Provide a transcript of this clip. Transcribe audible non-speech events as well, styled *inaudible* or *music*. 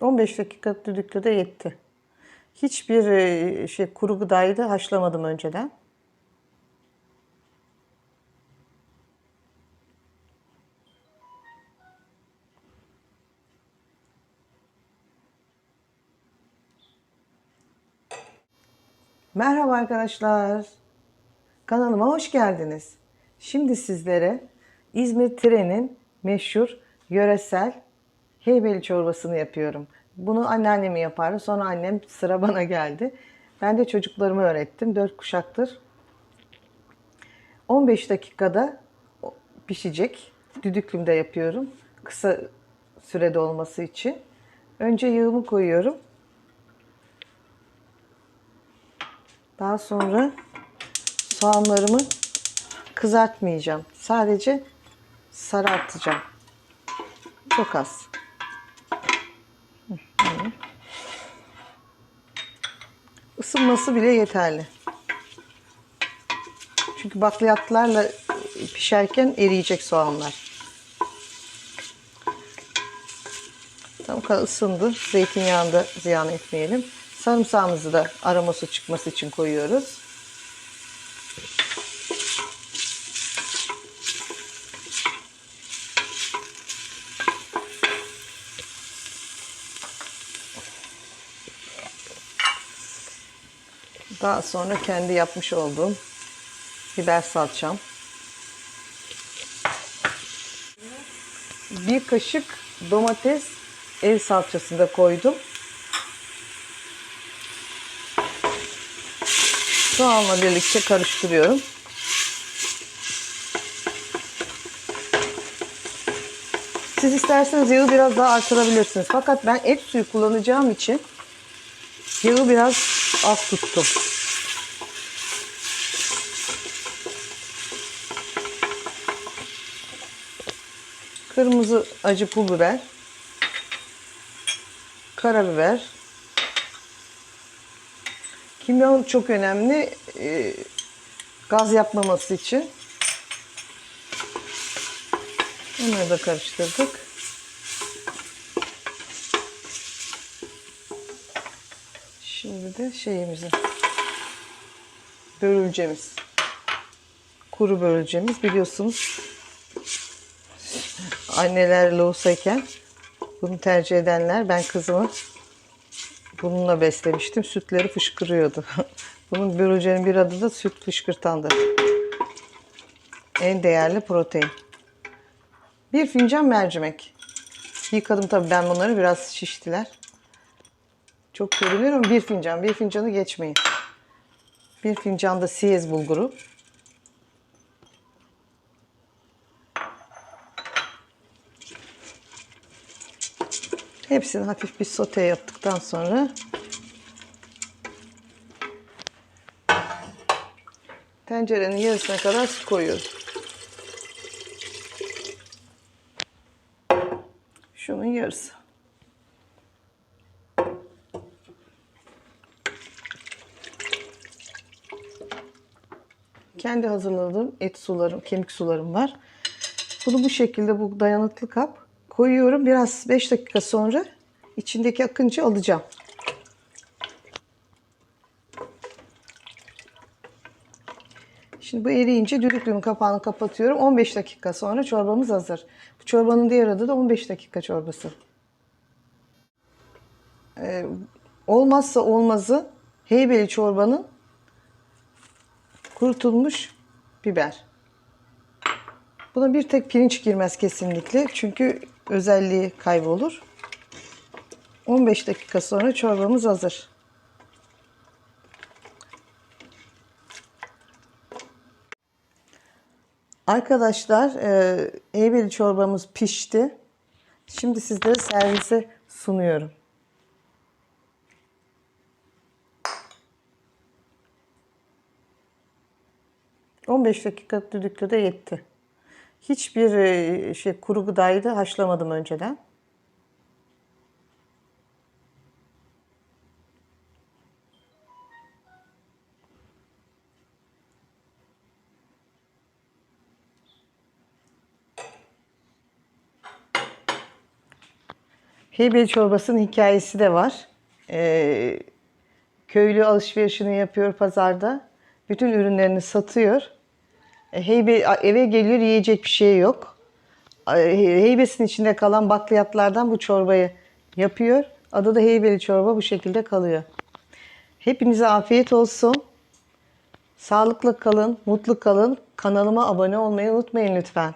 15 dakika düdüklü de yetti. Hiçbir e, şey kuru gıdayı da haşlamadım önceden. Merhaba arkadaşlar. Kanalıma hoş geldiniz. Şimdi sizlere İzmir Trenin meşhur yöresel heybeli çorbasını yapıyorum. Bunu anneannem yapardı. Sonra annem sıra bana geldi. Ben de çocuklarıma öğrettim. Dört kuşaktır. 15 dakikada pişecek. Düdüklümde yapıyorum. Kısa sürede olması için. Önce yağımı koyuyorum. Daha sonra soğanlarımı kızartmayacağım. Sadece sarartacağım. Çok az. Isınması bile yeterli. Çünkü bakliyatlarla pişerken eriyecek soğanlar. Tam kadar ısındı. Zeytinyağını da ziyan etmeyelim. Sarımsağımızı da aroması çıkması için koyuyoruz. Daha sonra kendi yapmış olduğum biber salçam. Bir kaşık domates ev salçası da koydum. Soğanla birlikte karıştırıyorum. Siz isterseniz yağı biraz daha artırabilirsiniz. Fakat ben et suyu kullanacağım için yağı biraz az tuttum. Kırmızı acı pul biber, karabiber, Kimyon çok önemli e, gaz yapmaması için. Onları da karıştırdık. Şimdi de şeyimizi börülcemiz. Kuru börülcemiz biliyorsunuz. Anneler loğusayken bunu tercih edenler ben kızımı Bununla beslemiştim. Sütleri fışkırıyordu. *laughs* Bunun börülcenin bir adı da süt fışkırtandır. En değerli protein. Bir fincan mercimek. Yıkadım tabii ben bunları biraz şiştiler. Çok görünüyor ama bir fincan. Bir fincanı geçmeyin. Bir fincan da siyez bulguru. Hepsini hafif bir sote yaptıktan sonra tencerenin yarısına kadar su koyuyoruz. Şunun yarısı. Kendi hazırladığım et sularım, kemik sularım var. Bunu bu şekilde bu dayanıklı kap koyuyorum. Biraz 5 dakika sonra içindeki akıncı alacağım. Şimdi bu eriyince düdüklünün kapağını kapatıyorum. 15 dakika sonra çorbamız hazır. Bu çorbanın diğer adı da 15 dakika çorbası. Ee, olmazsa olmazı heybeli çorbanın kurutulmuş biber. Buna bir tek pirinç girmez kesinlikle. Çünkü özelliği kaybolur. 15 dakika sonra çorbamız hazır. Arkadaşlar, e, eybeli çorbamız pişti. Şimdi sizlere servise sunuyorum. ...15 dakika düdüklü de yetti. Hiçbir e, şey kuru gıdayı da haşlamadım önceden. Heybeli çorbasının hikayesi de var. Ee, köylü alışverişini yapıyor pazarda. Bütün ürünlerini satıyor. Heybe, eve geliyor yiyecek bir şey yok. Heybesinin içinde kalan bakliyatlardan bu çorbayı yapıyor. Adı da heybeli çorba bu şekilde kalıyor. Hepinize afiyet olsun. Sağlıklı kalın, mutlu kalın. Kanalıma abone olmayı unutmayın lütfen.